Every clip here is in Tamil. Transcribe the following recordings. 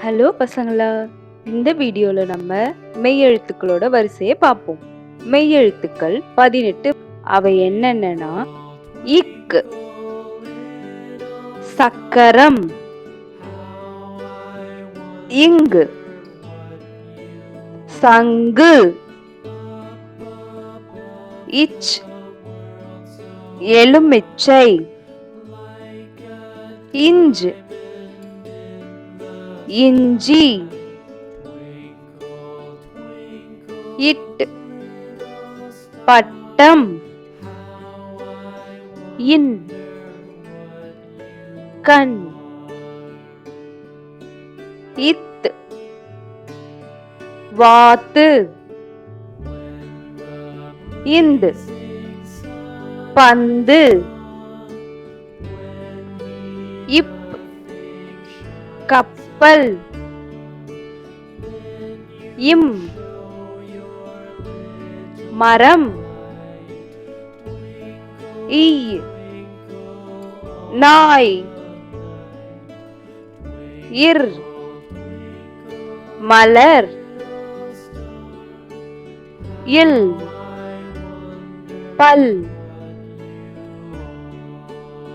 ஹலோ பசங்களா இந்த வீடியோவில் நம்ம மெய்யெழுத்துக்களோட வரிசையை பார்ப்போம். மெய்யெழுத்துக்கள் பதினெட்டு அவை என்னென்னா இக்கு சக்கரம் இங்கு சங்கு இச் எலுமிச்சை இஞ்சு இஞ்சி. இட். பட்டம். இன். கண். இத். வாத்து. இந்து. பந்து. இப். கப்பல். இம். மரம். ஈ. நாய். இர். மலர். இல். பல்.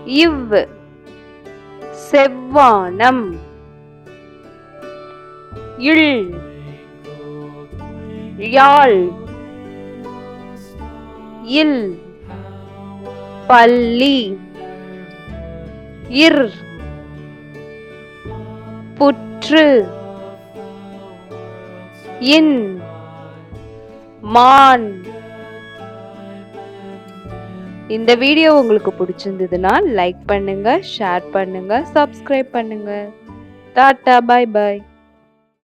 இவ். செவ்வானம். இல் யாழ் இல் பள்ளி இர் புற்று இன் மான். இந்த வீடியோ உங்களுக்கு பிடிச்சிருந்ததுன்னா லைக் பண்ணுங்க ஷேர் பண்ணுங்க சப்ஸ்கிரைப் பண்ணுங்க. டாட்டா பாய் பாய்